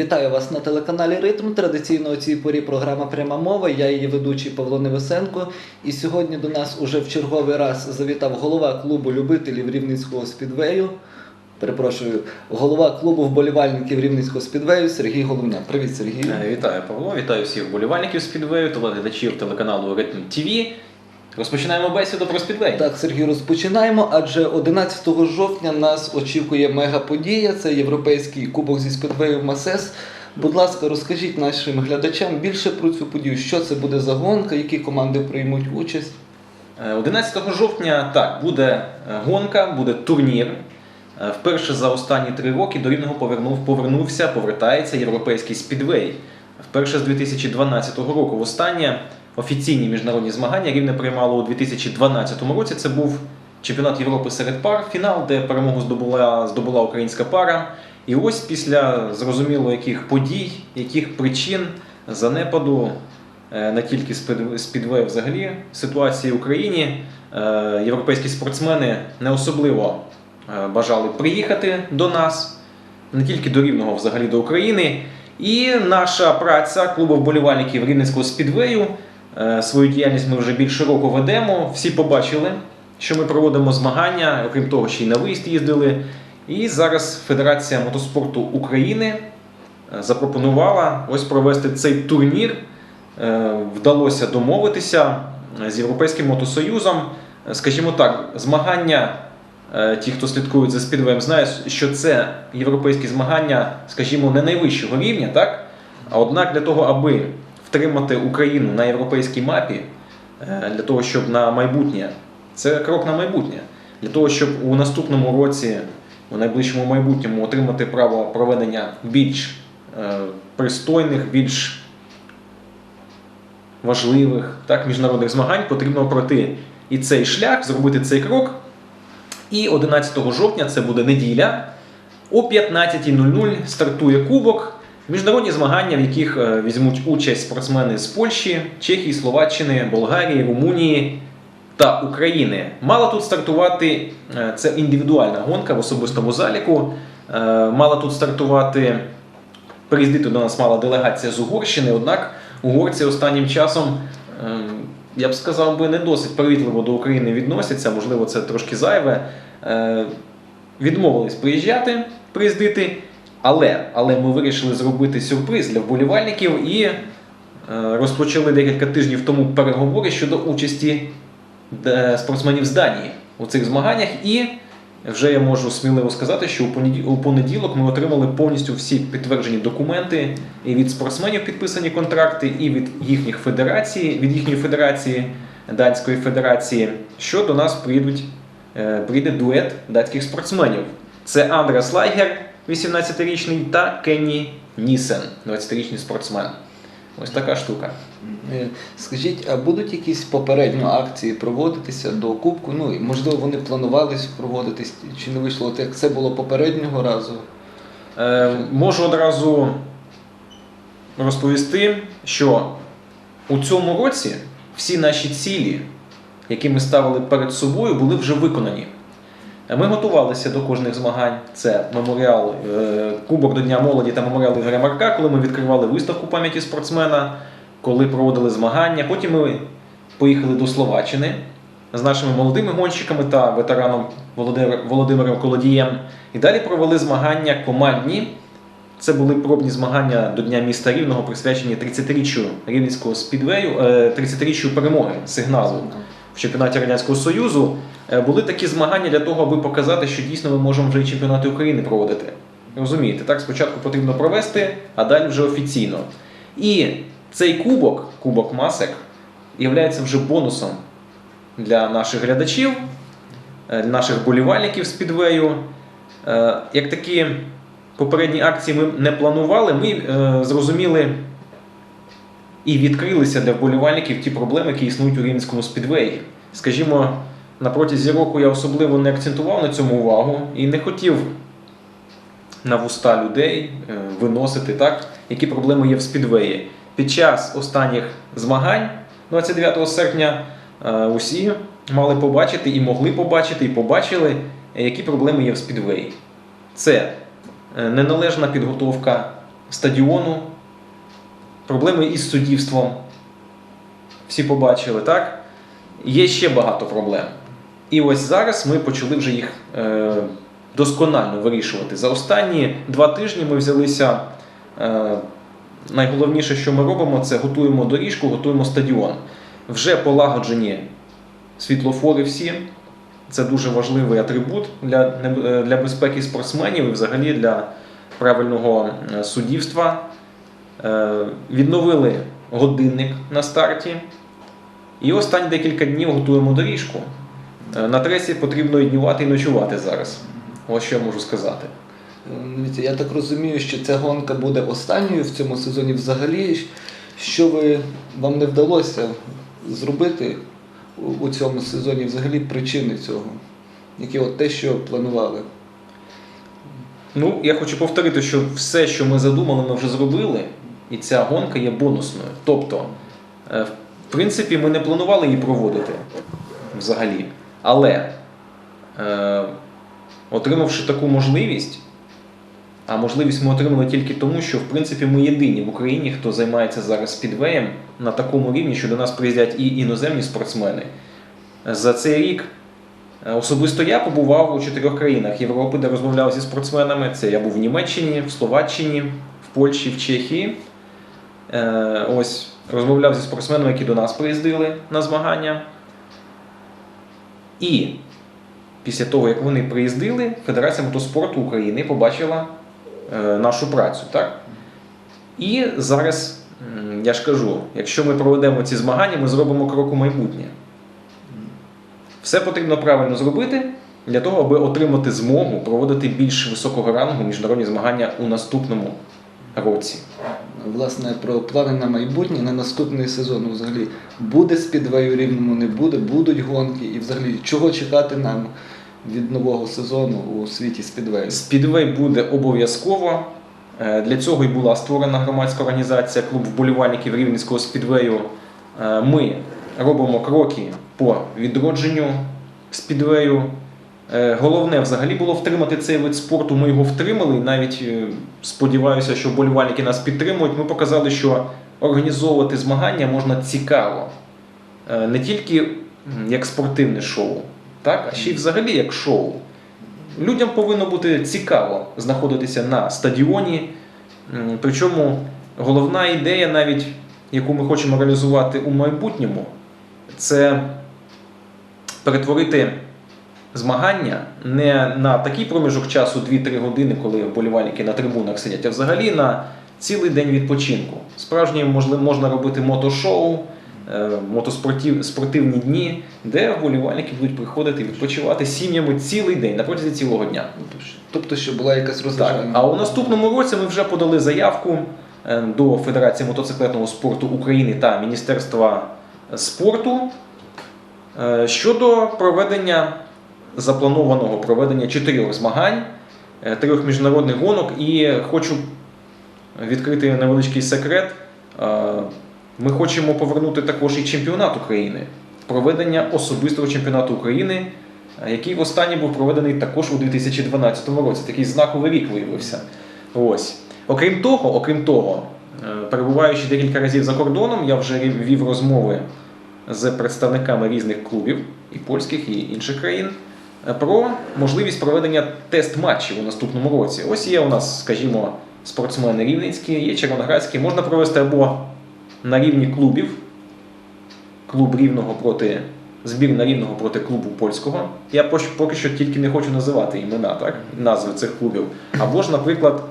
Вітаю вас на телеканалі Ритм. Традиційно у цій порі програма Пряма мова. Я її ведучий Павло Невесенко. І сьогодні до нас уже в черговий раз завітав голова клубу любителів рівненського спідвею. Перепрошую, голова клубу вболівальників рівненського спідвею Сергій Головня. Привіт, Сергій. Е, Вітаю Павло, вітаю всіх вболівальників спідвею, телеглядачів телеканалу Ритм ТВ. Розпочинаємо бесіду про спідвей. Так, Сергій, розпочинаємо. Адже 11 жовтня нас очікує мегаподія. Це європейський кубок зі спідвею Масес. Будь ласка, розкажіть нашим глядачам більше про цю подію. Що це буде за гонка, які команди приймуть участь? Е, 11 жовтня так, буде е, гонка, буде турнір. Е, Вперше за останні три роки до Рівного повернув, повернувся, повертається європейський спідвей. Вперше з 2012 року. Востаннє офіційні міжнародні змагання Рівне приймало у 2012 році. Це був чемпіонат Європи серед пар, фінал, де перемогу здобула, здобула українська пара. І ось після зрозуміло яких подій, яких причин занепаду не тільки спід- спідвею взагалі ситуації в Україні, е, європейські спортсмени не особливо е, бажали приїхати до нас, не тільки до Рівного, взагалі до України. І наша праця клубу вболівальників Рівненського спідвею. Е, Свою діяльність ми вже більше року ведемо. Всі побачили, що ми проводимо змагання, окрім того, ще й на виїзд їздили. І зараз Федерація мотоспорту України е, запропонувала ось провести цей турнір. Е, Вдалося домовитися з Європейським мотосоюзом. Скажімо так, змагання, ті, хто слідкують за спідвеєм, знають, що це європейські змагання, скажімо, не найвищого рівня, так? А однак для того, аби втримати Україну на європейській мапі, е, для того, щоб на майбутнє, це крок на майбутнє, для того, щоб у наступному році, у найближчому майбутньому отримати право проведення більш е, пристойних, більш важливих так, міжнародних змагань, потрібно пройти і цей шлях, зробити цей крок. І 11 жовтня, це буде неділя, о 15.00 стартує кубок. Міжнародні змагання, в яких е, візьмуть участь спортсмени з Польщі, Чехії, Словаччини, Болгарії, Румунії та України. Мала тут стартувати е, це індивідуальна гонка в особистому заліку. Е, Мала тут стартувати, приїздити до нас мала делегація з Угорщини, однак угорці останнім часом, е, я б сказав би, не досить привітливо до України відносяться, можливо, це трошки зайве. Відмовились приїжджати, приїздити, але, але ми вирішили зробити сюрприз для вболівальників і е, розпочали декілька тижнів тому переговори щодо участі е, спортсменів з Данії у цих змаганнях. І вже я можу сміливо сказати, що у понеділок ми отримали повністю всі підтверджені документи і від спортсменів підписані контракти, і від їхніх федерацій, від їхньої федерації, Данської федерації, що до нас приїдуть, е, прийде дует датських спортсменів. Це Андреас Лайгер, 18-річний, та Кенні Нісен, 20-річний спортсмен. Ось така штука. Е, Скажіть, а будуть якісь попередньо акції проводитися до Кубку? Ну, можливо, вони планувались проводитись, чи не вийшло, от як це було попереднього разу? Е, можу одразу розповісти, що у цьому році всі наші цілі, які ми ставили перед собою, були вже виконані. Е, Ми готувалися до кожних змагань. Це меморіал е, Кубок до Дня молоді та меморіал Ігоря Марка, коли ми відкривали виставку пам'яті спортсмена, коли проводили змагання. Потім ми поїхали до Словаччини з нашими молодими гонщиками та ветераном Володимиром Колодієм. І далі провели змагання командні. Це були пробні змагання до Дня міста Рівного, присвячені 30-річчю Рівненського спідвею, е, 30-річчю перемоги сигналу чемпіонаті Радянського Союзу. Е, Були такі змагання для того, аби показати, що дійсно ми можемо вже і чемпіонати України проводити. Розумієте, так спочатку потрібно провести, а далі вже офіційно. І цей кубок, кубок масек, є вже бонусом для наших глядачів, е, для наших болівальників з підвею. Е, Як такі попередні акції ми не планували, ми зрозуміли і відкрилися для вболівальників ті проблеми, які існують у Рівненському спідвеї. Скажімо, на протязі року я особливо не акцентував на цьому увагу і не хотів на вуста людей е, виносити, так, які проблеми є в спідвеї. Під час останніх змагань 29 серпня е, усі мали побачити і могли побачити, і побачили, які проблеми є в спідвеї. Це е, неналежна підготовка стадіону, проблеми із суддівством. Всі побачили, так? Є ще багато проблем. І ось зараз ми почали вже їх е, досконально вирішувати. За останні два тижні ми взялися. Е, найголовніше, що ми робимо, це готуємо доріжку, готуємо стадіон. Вже полагоджені світлофори всі. Це дуже важливий атрибут для, для безпеки спортсменів і взагалі для правильного е, суддівства. Е, Відновили годинник на старті. І останні декілька днів готуємо доріжку. Е, На тресі потрібно і днювати і ночувати зараз. Ось що я можу сказати. Е, я так розумію, що ця гонка буде останньою в цьому сезоні взагалі. Що ви вам не вдалося зробити у- у цьому сезоні, взагалі причини цього? Які от те, що планували? Ну, я хочу повторити, що все, що ми задумали, ми вже зробили, і ця гонка є бонусною. Тобто, е, в принципі, ми не планували її проводити взагалі. Але, е, отримавши таку можливість, а можливість ми отримали тільки тому, що в принципі ми єдині в Україні, хто займається зараз підвеєм на такому рівні, що до нас приїздять і іноземні спортсмени. За цей рік Е, Особисто я побував у чотирьох країнах Європи, де розмовляв зі спортсменами. Це я був в Німеччині, в Словаччині, в Польщі, в Чехії. Е, ось розмовляв зі спортсменами, які до нас приїздили на змагання. І після того, як вони приїздили, Федерація мотоспорту України побачила е, нашу працю. Так? І зараз, я ж кажу, якщо ми проведемо ці змагання, ми зробимо крок у майбутнє. Все потрібно правильно зробити для того, аби отримати змогу проводити більш високого рангу міжнародні змагання у наступному році. Власне, про плани на майбутнє, на наступний сезон взагалі буде спідвею рівному, не буде, будуть гонки, і взагалі чого чекати нам від нового сезону у світі спідвею? Спідвей буде обов'язково. Е, Для цього і була створена громадська організація Клуб вболівальників Рівненського спідвею. Е, Ми робимо кроки по відродженню спідвею. Е, Головне взагалі було втримати цей вид спорту. Ми його втримали. Навіть е, сподіваюся, що вболівальники нас підтримують. Ми показали, що організовувати змагання можна цікаво. Е, Не тільки як спортивне шоу, так, а ще й взагалі як шоу. Людям повинно бути цікаво знаходитися на стадіоні. Причому головна ідея, навіть яку ми хочемо реалізувати у майбутньому, це перетворити змагання не на такий проміжок часу 2-3 години, коли вболівальники на трибунах сидять, а взагалі на цілий день відпочинку. Справжнє можна робити мотошоу, е, мотоспортив, дні, де вболівальники будуть приходити відпочивати сім'ями цілий день на протязі цілого дня. Тобто, що була якась Так. А у наступному році ми вже подали заявку е, до Федерації мотоциклетного спорту України та Міністерства спорту е, щодо проведення запланованого проведення чотирьох змагань, е, трьох міжнародних гонок. І хочу відкрити невеличкий секрет. Е, Ми хочемо повернути також і чемпіонат України, проведення особистого чемпіонату України, е, який востаннє був проведений також у 2012 році. Такий знаковий рік виявився. Ось. Окрім того, окрім того, перебуваючи декілька разів за кордоном, я вже вів розмови з представниками різних клубів, і польських, і інших країн, про можливість проведення тест-матчів у наступному році. Ось є у нас, скажімо, спортсмени рівненські, є червоноградські. Можна провести або на рівні клубів, клуб рівного проти збірна рівного проти клубу польського. Я поки що тільки не хочу називати імена, так, назви цих клубів. Або ж, наприклад,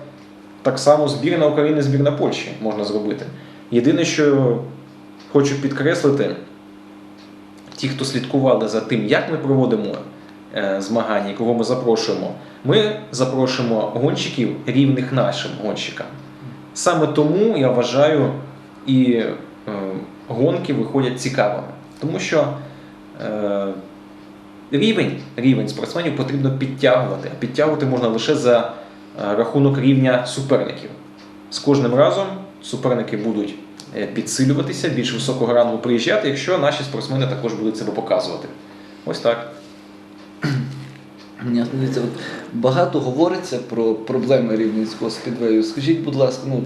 так само збірна України, збірна Польщі можна зробити. Єдине, що хочу підкреслити, ті, хто слідкували за тим, як ми проводимо е, змагання і кого ми запрошуємо, ми запрошуємо гонщиків рівних нашим гонщикам. Саме тому я вважаю, і е, гонки виходять цікавими. Тому що е, рівень, рівень спортсменів потрібно підтягувати. А підтягувати можна лише за е, рахунок рівня суперників. З кожним разом суперники будуть е, підсилюватися, більш високого рангу приїжджати, якщо наші спортсмени також будуть себе показувати. Ось так. Дивіться, от багато говориться про проблеми рівненського спідвею. Скажіть, будь ласка, ну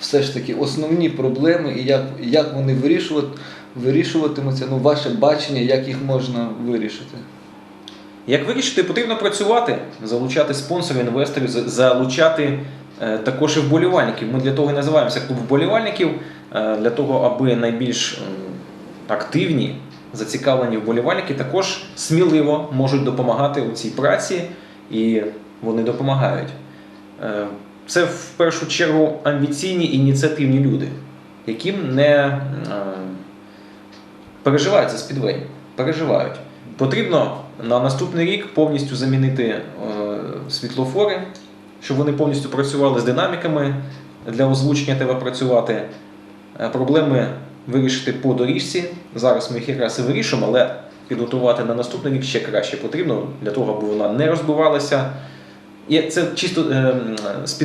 все ж таки основні проблеми і як, як вони вирішувати, вирішуватимуться, ну ваше бачення, як їх можна вирішити? Як вирішити, потрібно працювати, залучати спонсорів, інвесторів, залучати е, також і вболівальників. Ми для того і називаємося клуб вболівальників, е, для того, аби найбільш м, активні, зацікавлені вболівальники також сміливо можуть допомагати у цій праці, і вони допомагають. Е, Це в першу чергу амбіційні ініціативні люди, яким не е, переживають за спідвей. Переживають. Потрібно на наступний рік повністю замінити е, світлофори, щоб вони повністю працювали з динаміками. Для озвучення треба працювати. Проблеми вирішити по доріжці. Зараз ми їх якраз і вирішимо, але підготувати на наступний рік ще краще потрібно для того, аби вона не розбивалася. І це чисто е,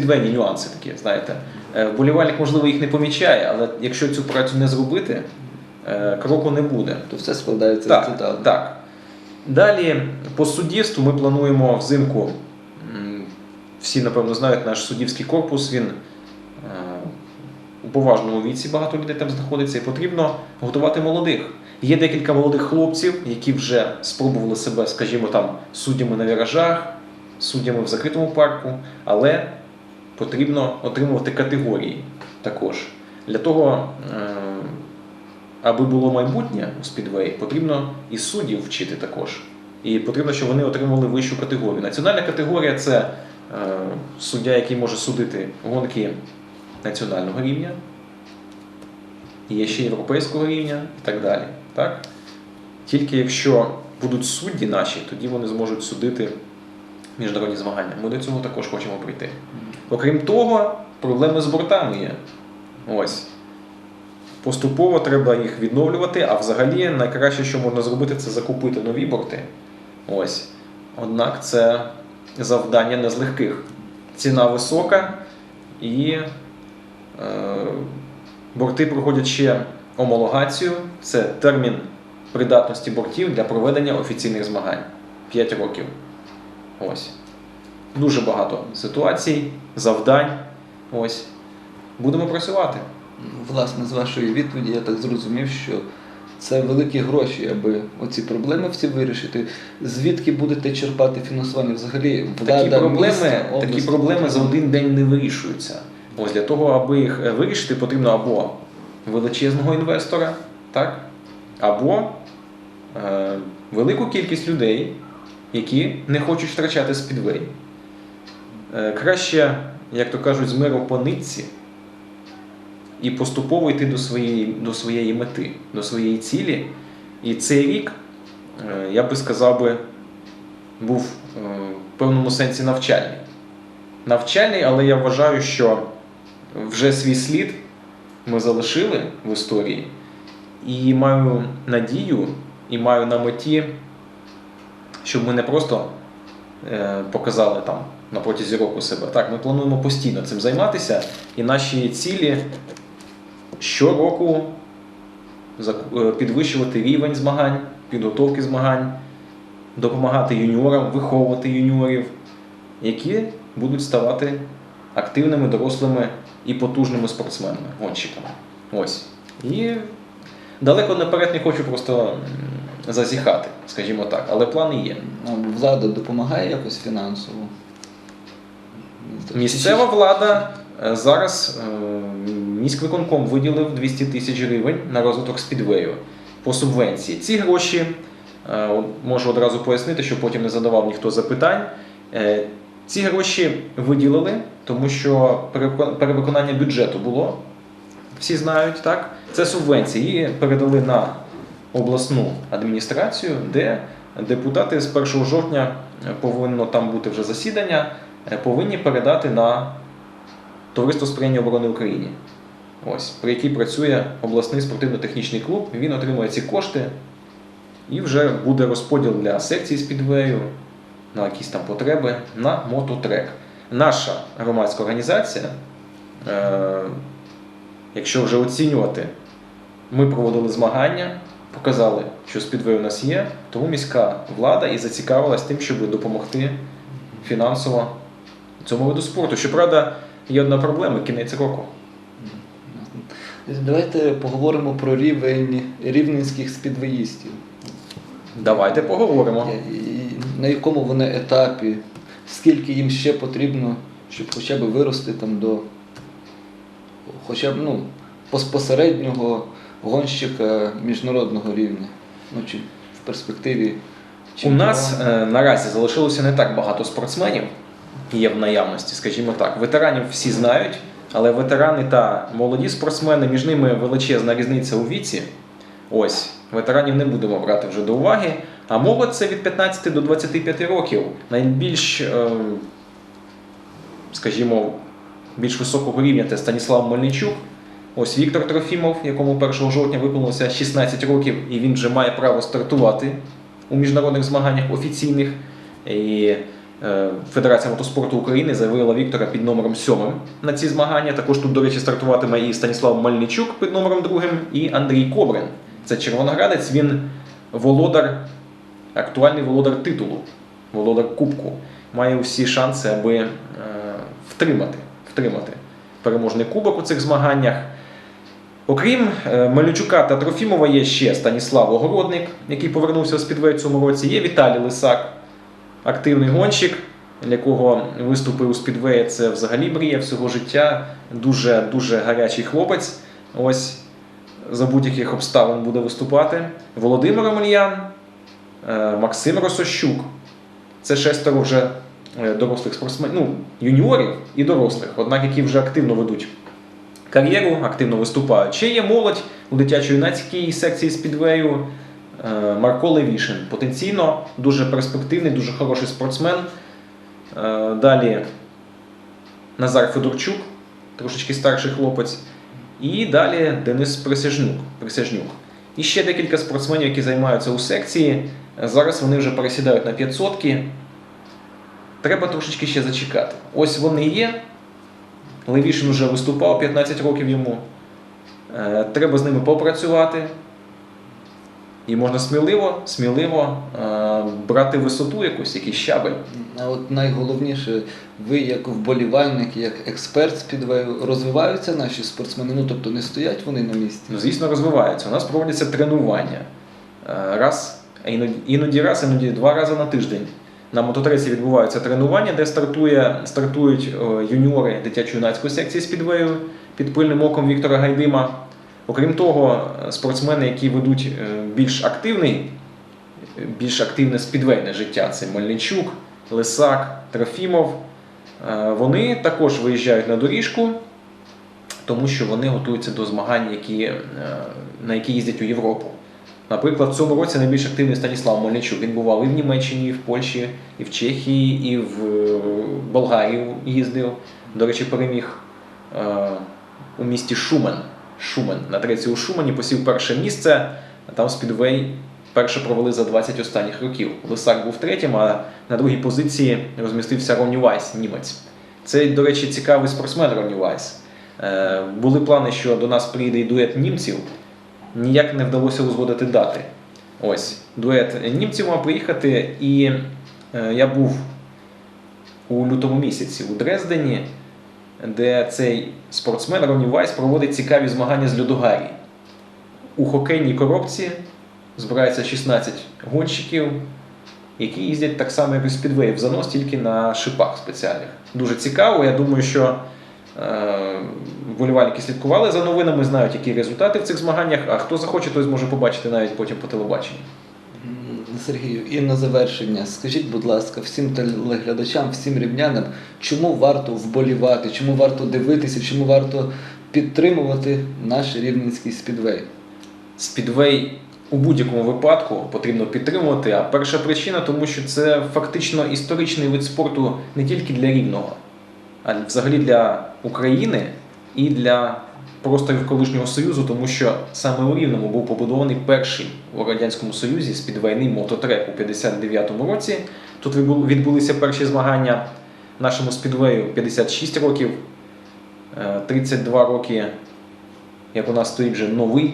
м, нюанси такі, знаєте. Е, Вболівальник, можливо, їх не помічає, але якщо цю працю не зробити, е, кроку не буде. То все складається Так, деталей. так. Далі по суддівству ми плануємо взимку. Всі, напевно, знають наш суддівський корпус. Він у поважному віці багато людей там знаходиться, і потрібно готувати молодих. Є декілька молодих хлопців, які вже спробували себе, скажімо, там суддями на віражах, суддями в закритому парку, але потрібно отримувати категорії також. Для того, е, аби було майбутнє у спідвей, потрібно і суддів вчити також. І потрібно, щоб вони отримували вищу категорію. Національна категорія це е, суддя, який може судити гонки національного рівня, є ще європейського рівня і так далі. Так? Тільки якщо будуть судді наші, тоді вони зможуть судити міжнародні змагання. Ми до цього також хочемо прийти. Окрім того, проблеми з бортами є. Ось. Поступово треба їх відновлювати, а взагалі найкраще, що можна зробити, це закупити нові борти. Ось. Однак це завдання не з легких. Ціна висока і борти проходять ще омологацію. Це термін придатності бортів для проведення офіційних змагань. 5 років. Ось. Дуже багато ситуацій, завдань. Ось. Будемо працювати. Власне, з вашої відповіді я так зрозумів, що це великі гроші, аби оці проблеми всі вирішити. Звідки будете черпати фінансування? Взагалі, Такі проблеми, міста, такі проблеми за один день не вирішуються. Ось для того, аби їх е, вирішити, потрібно або величезного інвестора, так? або е, велику кількість людей, які не хочуть втрачати спідвей. Е, краще, як то кажуть, з миру по нитці і поступово йти до своєї, до своєї мети, до своєї цілі. І цей рік, е, я би сказав би, був е, в певному сенсі навчальний. Навчальний, але я вважаю, що вже свій слід ми залишили в історії, і маю надію, і маю на меті, щоб ми не просто е, показали там на протязі року себе. Так, ми плануємо постійно цим займатися, і наші цілі щороку е, підвищувати рівень змагань, підготовки змагань, допомагати юніорам, виховувати юніорів, які будуть ставати активними, дорослими і потужними спортсменами, гонщиками. Ось. І далеко наперед не хочу просто зазіхати, скажімо так, але плани є. А Влада допомагає якось фінансово? Місцева влада е, зараз е, міськвиконком виділив 200 тисяч гривень на розвиток спідвею по субвенції. Ці гроші е, можу одразу пояснити, щоб потім не задавав ніхто запитань. Ці гроші виділили, тому що перевиконання бюджету було. Всі знають, так? Це субвенції. Передали на обласну адміністрацію, де депутати з 1 жовтня е, повинно там бути вже засідання, е, повинні передати на Товариство сприяння оборони України. Ось, при якій працює обласний спортивно-технічний клуб. Він отримує ці кошти і вже буде розподіл для секції спідвею на якісь там потреби на мототрек. Наша громадська організація, е, якщо вже оцінювати, ми проводили змагання, показали, що спідвей у нас є, тому міська влада і зацікавилась тим, щоб допомогти фінансово цьому виду спорту. Щоправда, є одна проблема кінець року. Давайте поговоримо про рівень рівненських спідвеїстів. Давайте поговоримо. На якому вони етапі, скільки їм ще потрібно, щоб хоча б вирости там до хоча б ну, пос- посереднього гонщика міжнародного рівня. Ну, чи в перспективі. У нас е, наразі залишилося не так багато спортсменів, є в наявності, скажімо так. Ветеранів всі знають, але ветерани та молоді спортсмени, між ними величезна різниця у віці. Ось, ветеранів не будемо брати вже до уваги. А молодь це від 15 до 25 років. Найбільш, е, скажімо, більш високого рівня це Станіслав Мельничук. Ось Віктор Трофімов, якому 1 жовтня виповнилося 16 років, і він вже має право стартувати у міжнародних змаганнях офіційних. І е, Федерація мотоспорту України заявила Віктора під номером 7 на ці змагання. Також тут, до речі, стартуватиме і Станіслав Мальничук під номером 2, і Андрій Кобрин. Це червоноградець, він володар, актуальний володар титулу, володар Кубку. Має усі шанси, аби е, втримати, втримати переможний кубок у цих змаганнях. Окрім е, Мельничука та Трофімова, є ще Станіслав Огородник, який повернувся з підвей цьому році. Є Віталій Лисак, активний гонщик, для якого виступи у Спідвеї це взагалі мрія всього життя. Дуже дуже гарячий хлопець. Ось за будь-яких обставин буде виступати. Володимир Омельян, Максим Росощук. Це шестеро вже е, дорослих спортсменів, ну, юніорів і дорослих, однак які вже активно ведуть кар'єру, активно виступають. Ще є молодь у дитячо-юнацькій секції спідвею е, Марко Левішин. Потенційно дуже перспективний, дуже хороший спортсмен. Е, Далі Назар Федорчук, трошечки старший хлопець. І далі Денис Присяжнюк. Присяжнюк. І ще декілька спортсменів, які займаються у секції. Зараз вони вже пересідають на 500 Треба трошечки ще зачекати. Ось вони є. Левішин вже виступав 15 років йому. Е, Треба з ними попрацювати. І можна сміливо, сміливо е, брати висоту якусь, якийсь щабель. А от найголовніше, ви як вболівальник, як експерт з підвею, розвиваються наші спортсмени, ну тобто не стоять вони на місці. Ну, звісно, розвиваються. У нас проводяться тренування. Е, Раз, іноді, іноді раз, іноді два рази на тиждень. На мототресі відбуваються тренування, де стартує, стартують е, юніори дитячо-юнацької секції спідвею під пильним оком Віктора Гайдима. Окрім того, е, спортсмени, які ведуть е, більш активний, більш активне спідвейне життя, це Мельничук, Лисак, Трофімов, вони також виїжджають на доріжку, тому що вони готуються до змагань, які, на які їздять у Європу. Наприклад, в цьому році найбільш активний Станіслав Мельничук. Він бував і в Німеччині, і в Польщі, і в Чехії, і в е, Болгарію їздив. До речі, переміг е, у місті Шумен. Шумен. На треці у Шумені посів перше місце, а там Спідвей перше провели за 20 останніх років. Лисак був третім, а на другій позиції розмістився Ронні Вайс, німець. Це, до речі, цікавий спортсмен Ронні Вайс. Е, були плани, що до нас приїде і дует німців. Ніяк не вдалося узгодити дати. Ось, дует німців мав приїхати, і е, я був у лютому місяці у Дрездені, де цей спортсмен Ронні Вайс проводить цікаві змагання з льодогарі. У хокейній коробці збирається 16 гонщиків, які їздять так само, як і спідвей в занос, тільки на шипах спеціальних. Дуже цікаво. Я думаю, що е, вболівальники слідкували за новинами, знають, які результати в цих змаганнях, а хто захоче, той зможе побачити навіть потім по телебаченню. Сергію, і на завершення, скажіть, будь ласка, всім телеглядачам, всім рівнянам, чому варто вболівати, чому варто дивитися, чому варто підтримувати наш рівненський спідвей? Спідвей у будь-якому випадку потрібно підтримувати. А перша причина, тому що це фактично історичний вид спорту не тільки для рівного, а взагалі для України і для просторів колишнього союзу, тому що саме у Рівному був побудований перший у радянському союзі спідвейний мототрек у 59-му році. Тут відбулися перші змагання нашому спідвею 56 років, е, 32 роки, як у нас стоїть вже новий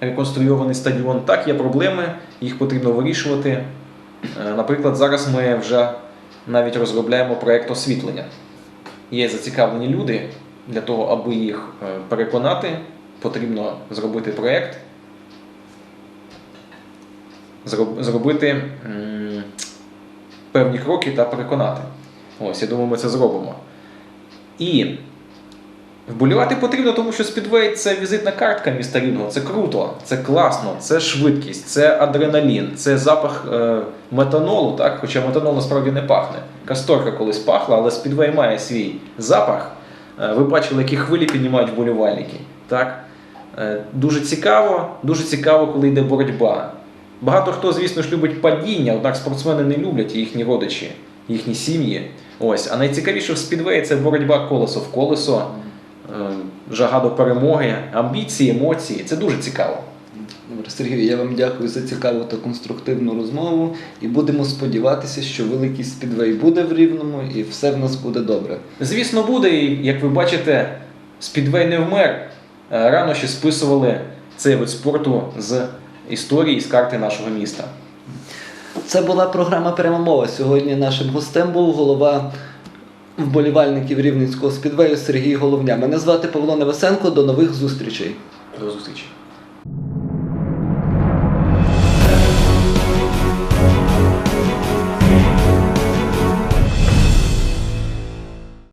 реконструйований стадіон. Так, є проблеми, їх потрібно вирішувати. Е, Наприклад, зараз ми вже навіть розробляємо проєкт освітлення. Є зацікавлені люди. Для того, аби їх е, переконати, потрібно зробити проєкт, зроб- зробити певні кроки та переконати. Ось, я думаю, ми це зробимо. І вболівати потрібно, тому що Speedway – це візитна картка міста Рівного. Це круто, це класно, це швидкість, це адреналін, це запах е, метанолу, так? хоча метанол насправді не пахне. Касторка колись пахла, але Speedway має свій запах. Е, ви бачили, які хвилі піднімають вболівальники. Так? Е, дуже цікаво, дуже цікаво, коли йде боротьба. Багато хто, звісно ж, любить падіння, однак спортсмени не люблять їхні родичі, їхні сім'ї. Ось. А найцікавіше в спідвеї це боротьба колесо в колесо, е, жага до перемоги, амбіції, емоції. Це дуже цікаво. Добре, Сергію, я вам дякую за цікаву та конструктивну розмову. І будемо сподіватися, що великий спідвей буде в Рівному і все в нас буде добре. Звісно, буде, і як ви бачите, спідвей не вмер. Е, Рано ще списували цей вид спорту з історії, з карти нашого міста. Це була програма Пряма мова. Сьогодні нашим гостем був голова вболівальників Рівненського спідвею Сергій Головня. Мене звати Павло Невесенко. До нових зустрічей. До зустрічі.